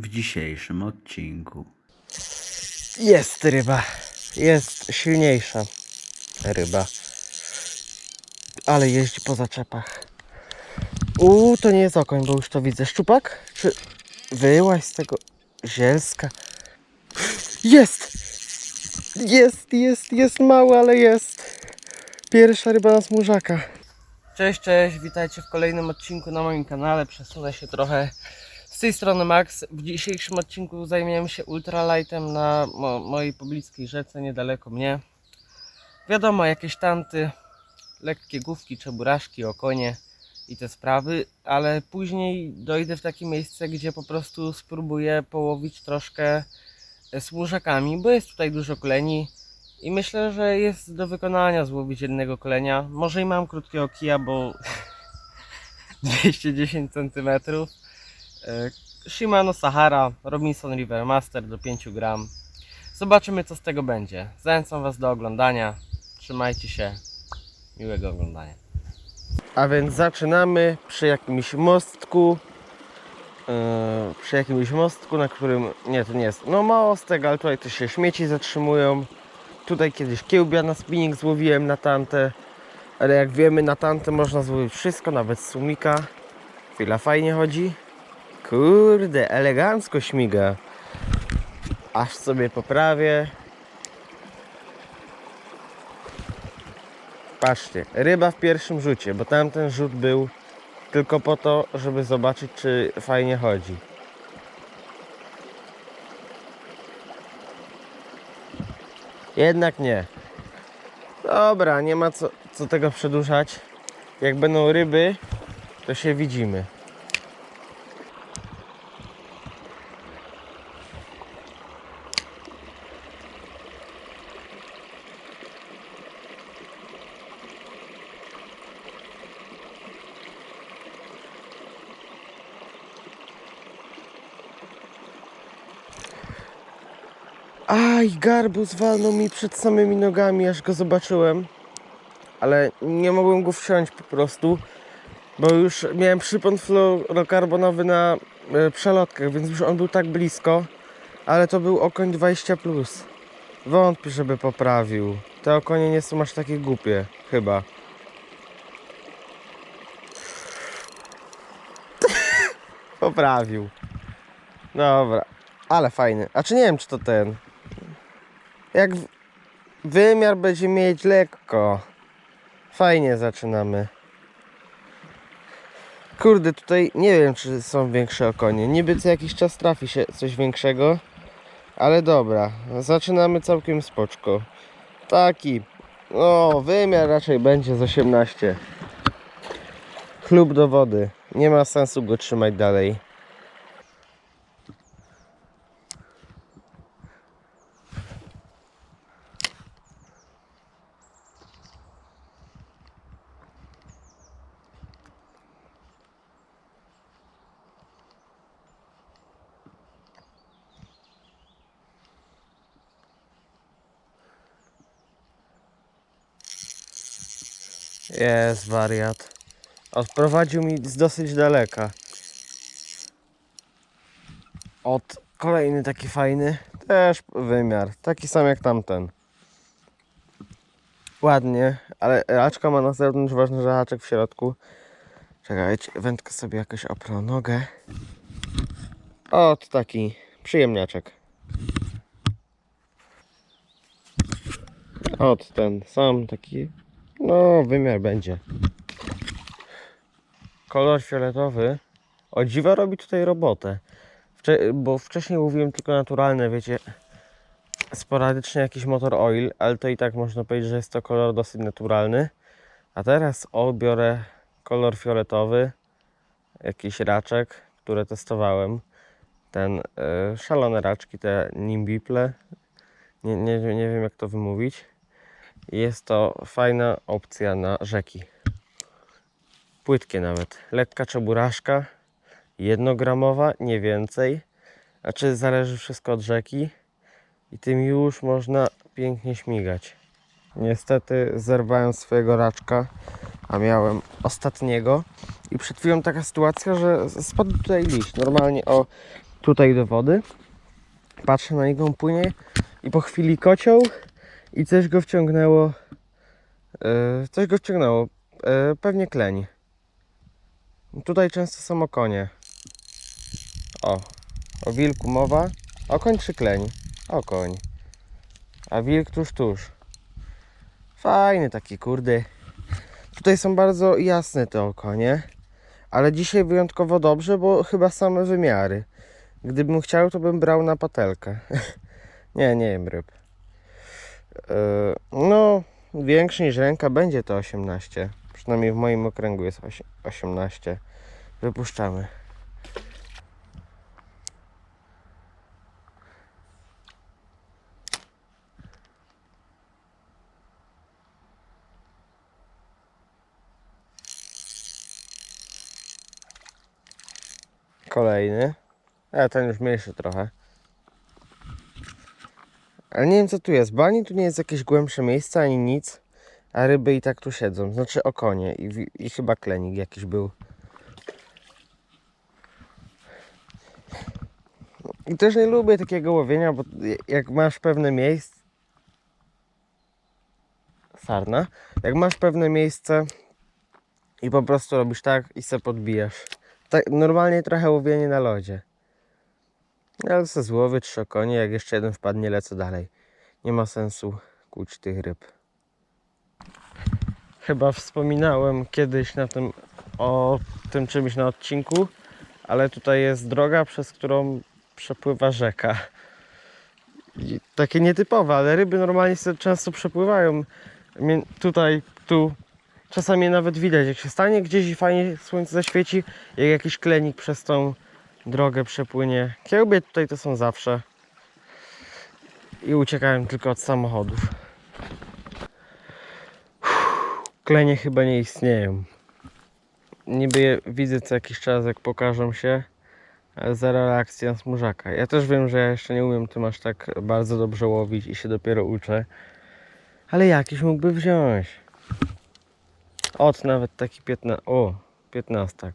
w dzisiejszym odcinku. Jest ryba. Jest silniejsza ryba. Ale jeździ po zaczepach. Uuu, to nie jest okoń, bo już to widzę. Szczupak? Czy wyłaź z tego zielska? Jest! Jest, jest, jest mały, ale jest. Pierwsza ryba na smużaka. Cześć, cześć, witajcie w kolejnym odcinku na moim kanale. Przesunę się trochę z tej strony Max. W dzisiejszym odcinku zajmiemy się ultralightem na mo mojej pobliskiej rzece niedaleko mnie. Wiadomo, jakieś tanty, lekkie główki, czeburaszki, okonie i te sprawy, ale później dojdę w takie miejsce, gdzie po prostu spróbuję połowić troszkę smużakami, bo jest tutaj dużo kleni i myślę, że jest do wykonania złowić jednego klenia. Może i mam krótkiego kija, bo 210 cm. E, Shimano Sahara Robinson River Master do 5 gram. Zobaczymy co z tego będzie. Zachęcam Was do oglądania. Trzymajcie się. Miłego oglądania. A więc zaczynamy przy jakimś mostku. Yy, przy jakimś mostku, na którym. Nie, to nie jest. No mostek, ale tutaj też się śmieci zatrzymują. Tutaj kiedyś kiełbia na spinning złowiłem na tantę. Ale jak wiemy, na tantę można złowić wszystko, nawet sumika. Chwila fajnie chodzi. Kurde, elegancko śmiga. Aż sobie poprawię. Patrzcie, ryba w pierwszym rzucie, bo tamten rzut był tylko po to, żeby zobaczyć, czy fajnie chodzi. Jednak nie. Dobra, nie ma co, co tego przedłużać. Jak będą ryby, to się widzimy. Aj, garbus walnął mi przed samymi nogami, aż go zobaczyłem. Ale nie mogłem go wsiąść po prostu, bo już miałem przypon fluorokarbonowy na e, przelotkach, więc już on był tak blisko. Ale to był okoń 20+. Plus. Wątpię, żeby poprawił. Te okonie nie są aż takie głupie, chyba. poprawił. Dobra, ale fajny. A czy nie wiem, czy to ten. Jak wymiar będzie mieć lekko. Fajnie zaczynamy. Kurde, tutaj nie wiem, czy są większe okonie. Niby co jakiś czas trafi się coś większego. Ale dobra, zaczynamy całkiem spoczko. Taki, no wymiar raczej będzie z 18. Chlub do wody. Nie ma sensu go trzymać dalej. Jest wariat. Odprowadził mi z dosyć daleka. Od kolejny taki fajny. Też wymiar. Taki sam jak tamten. Ładnie, ale haczka ma na zewnątrz, ważne, że haczek w środku. Czekajcie, wędkę sobie jakoś oprę nogę. Ot taki przyjemniaczek. Ot ten sam taki no, wymiar będzie. Kolor fioletowy. O dziwo robi tutaj robotę. Wcze- bo wcześniej mówiłem tylko naturalne, wiecie. Sporadycznie jakiś motor oil, ale to i tak można powiedzieć, że jest to kolor dosyć naturalny. A teraz o, biorę kolor fioletowy. Jakiś raczek, które testowałem. Ten e, szalone raczki, te nimbiple. Nie, nie, nie wiem jak to wymówić. Jest to fajna opcja na rzeki. Płytkie nawet. Lekka czeburaszka, jednogramowa, nie więcej. Znaczy zależy wszystko od rzeki i tym już można pięknie śmigać. Niestety zerwałem swojego raczka, a miałem ostatniego i przed chwilą taka sytuacja, że spadł tutaj liść. Normalnie o tutaj do wody. Patrzę na niego, on płynie i po chwili kocioł i coś go wciągnęło. e, coś go wciągnęło. e, pewnie kleń. Tutaj często są okonie. O, o wilku mowa. Okoń czy kleń? Okoń. A wilk tuż, tuż. Fajny taki, kurde. Tutaj są bardzo jasne te okonie. Ale dzisiaj wyjątkowo dobrze, bo chyba same wymiary. Gdybym chciał, to bym brał na patelkę. nie, nie jem ryb. Yy, no, większy niż ręka będzie to 18. Przynajmniej w moim okręgu jest osie- 18. Wypuszczamy. Kolejny. A ten już mniejszy trochę. Ale nie wiem co tu jest, bo ani tu nie jest jakieś głębsze miejsce, ani nic. A ryby i tak tu siedzą. Znaczy okonie i, i chyba klenik jakiś był. I też nie lubię takiego łowienia, bo jak masz pewne miejsce. Sarna. Jak masz pewne miejsce i po prostu robisz tak i se podbijasz. Tak, normalnie trochę łowienie na lodzie. Ale se złowię trzy okonie, jak jeszcze jeden wpadnie, lecę dalej. Nie ma sensu kłuć tych ryb. Chyba wspominałem kiedyś na tym, o tym czymś na odcinku, ale tutaj jest droga, przez którą przepływa rzeka. I takie nietypowe, ale ryby normalnie często przepływają. Tutaj, tu, czasami nawet widać, jak się stanie gdzieś i fajnie słońce zaświeci, jak jakiś klenik przez tą drogę przepłynie. Kiełbie tutaj to są zawsze. I uciekałem tylko od samochodów. Klenie chyba nie istnieją. Niby je widzę co jakiś czas, jak pokażą się, zero reakcji na smużaka. Ja też wiem, że ja jeszcze nie umiem tym aż tak bardzo dobrze łowić i się dopiero uczę. Ale jakiś mógłby wziąć. Ot, nawet taki 15. O, 15.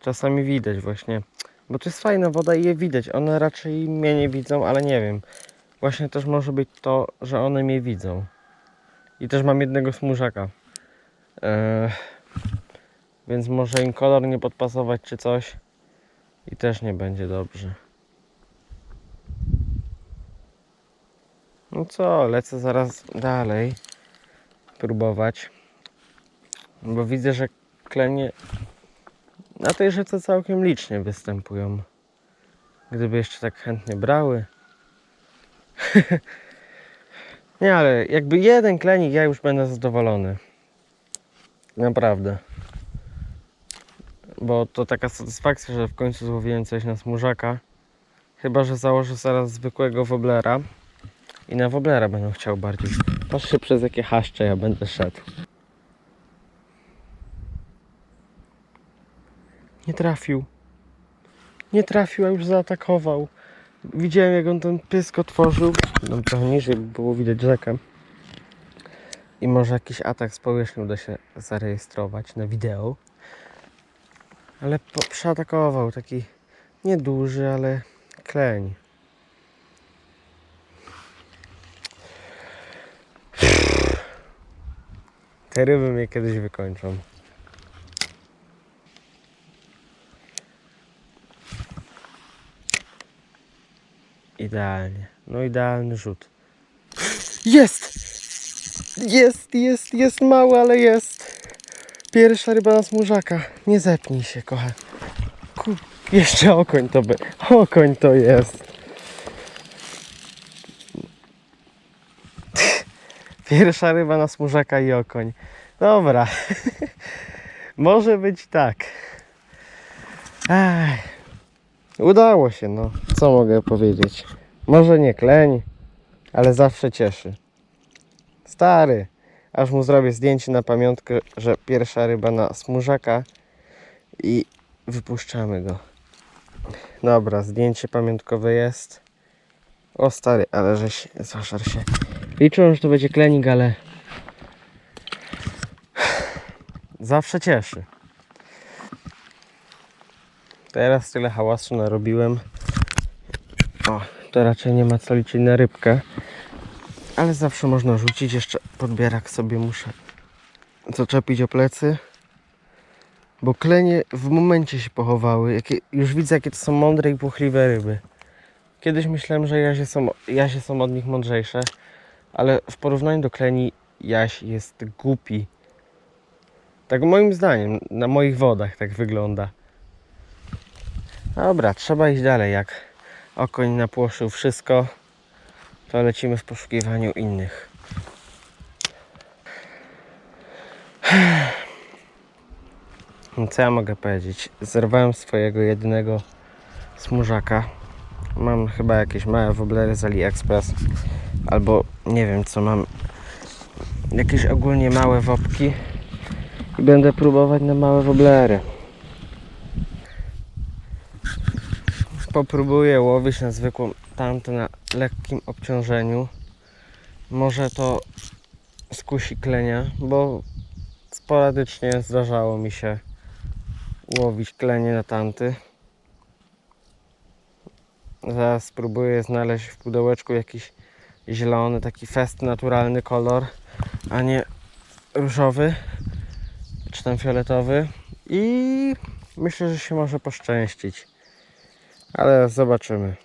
Czasami widać właśnie. Bo to jest fajna woda i je widać. One raczej mnie nie widzą, ale nie wiem. Właśnie też może być to, że one mnie widzą. I też mam jednego smużaka. Więc może im kolor nie podpasować czy coś. I też nie będzie dobrze. No co, lecę zaraz dalej. Próbować. Bo widzę, że klenie na tej rzece całkiem licznie występują. Gdyby jeszcze tak chętnie brały. Nie, ale jakby jeden klenik, ja już będę zadowolony. Naprawdę. Bo to taka satysfakcja, że w końcu złowiłem coś na smużaka. Chyba, że założę zaraz zwykłego woblera. I na woblera będę chciał bardziej. Patrzcie przez jakie haszcze ja będę szedł. Nie trafił. Nie trafił, a już zaatakował. Widziałem jak on ten pysk otworzył. No trochę niżej by było widać rzekę. I może jakiś atak powierzchni uda się zarejestrować na wideo. Ale po, przeatakował taki nieduży, ale kleń. Te ryby mnie kiedyś wykończą. Idealnie. No idealny rzut. Jest! Jest, jest, jest mały, ale jest. Pierwsza ryba na smużaka. Nie zepnij się, kocham. Ku... Jeszcze okoń to by. Okoń to jest. Pierwsza ryba na smużaka i okoń. Dobra. Może być tak. Ech. Udało się, no. Co mogę powiedzieć? Może nie kleń, ale zawsze cieszy. Stary, aż mu zrobię zdjęcie na pamiątkę, że pierwsza ryba na smużaka i wypuszczamy go. Dobra, zdjęcie pamiątkowe jest. O stary, ale żeś zaszar się. Liczyłem, że to będzie klenik, ale zawsze cieszy. Teraz tyle hałasu narobiłem. O, to raczej nie ma co liczyć na rybkę. Ale zawsze można rzucić. Jeszcze podbierak sobie muszę zaczepić o plecy. Bo klenie w momencie się pochowały. Jakie, już widzę, jakie to są mądre i płochliwe ryby. Kiedyś myślałem, że jazie są, jazie są od nich mądrzejsze. Ale w porównaniu do kleni jaś jest głupi. Tak moim zdaniem, na moich wodach tak wygląda. Dobra, trzeba iść dalej. Jak okoń napłoszył wszystko, to lecimy w poszukiwaniu innych. Co ja mogę powiedzieć? Zerwałem swojego jedynego smużaka. Mam chyba jakieś małe woblery z AliExpress. Albo nie wiem co mam. Jakieś ogólnie małe wopki. I będę próbować na małe woblery. Popróbuję łowić na zwykłą tamtę na lekkim obciążeniu. Może to skusi klenia, bo sporadycznie zdarzało mi się łowić klenie na tamty. Zaraz spróbuję znaleźć w pudełeczku jakiś zielony, taki fest naturalny kolor, a nie różowy czy tam fioletowy i myślę, że się może poszczęścić. Ale zobaczymy.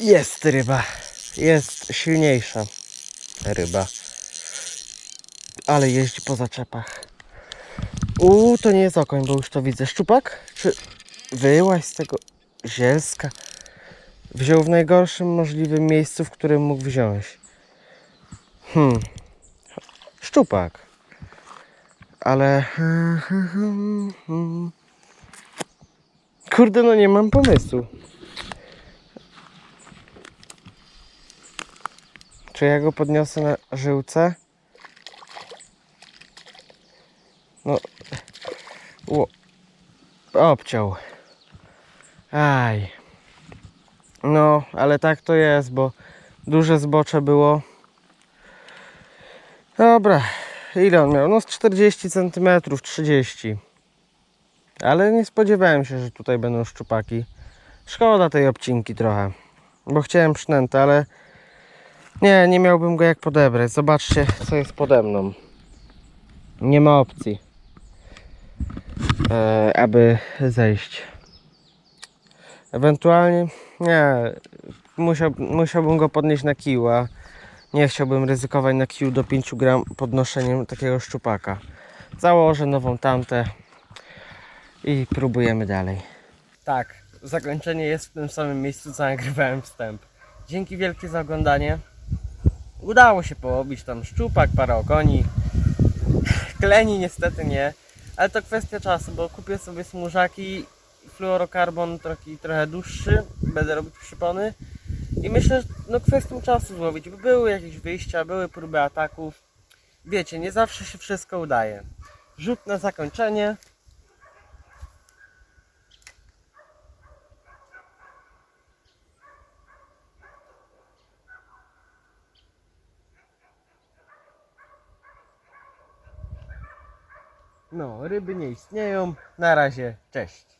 Jest ryba. Jest silniejsza ryba. Ale jeździ po zaczepach. Uuu, to nie jest okoń, bo już to widzę. Szczupak? Czy wyłaś z tego zielska? Wziął w najgorszym możliwym miejscu, w którym mógł wziąć. Hmm. Szczupak. Ale... Kurde, no nie mam pomysłu. Czy ja go podniosę na żyłce? No... Ło... Obciął. Aj. No, ale tak to jest, bo duże zbocze było. Dobra, ile on miał? No z 40 cm, 30. Ale nie spodziewałem się, że tutaj będą szczupaki. Szkoda tej obcinki trochę, bo chciałem przynętę, ale nie, nie miałbym go jak podebrać. Zobaczcie, co jest pode mną. Nie ma opcji, e, aby zejść. Ewentualnie, nie, musiał, musiałbym go podnieść na kiła. Nie chciałbym ryzykować na kił do 5 gram podnoszeniem takiego szczupaka. Założę nową tamtę i próbujemy dalej. Tak, zakończenie jest w tym samym miejscu, co nagrywałem wstęp. Dzięki wielkie za oglądanie. Udało się połowić tam szczupak, parę okoni. Kleni niestety nie, ale to kwestia czasu, bo kupię sobie smużaki fluorokarbon trochę, trochę dłuższy, będę robić przypony i myślę, że no kwestią czasu złowić, bo były jakieś wyjścia, były próby ataków. Wiecie, nie zawsze się wszystko udaje. Rzut na zakończenie. No, ryby nie istnieją. Na razie, cześć.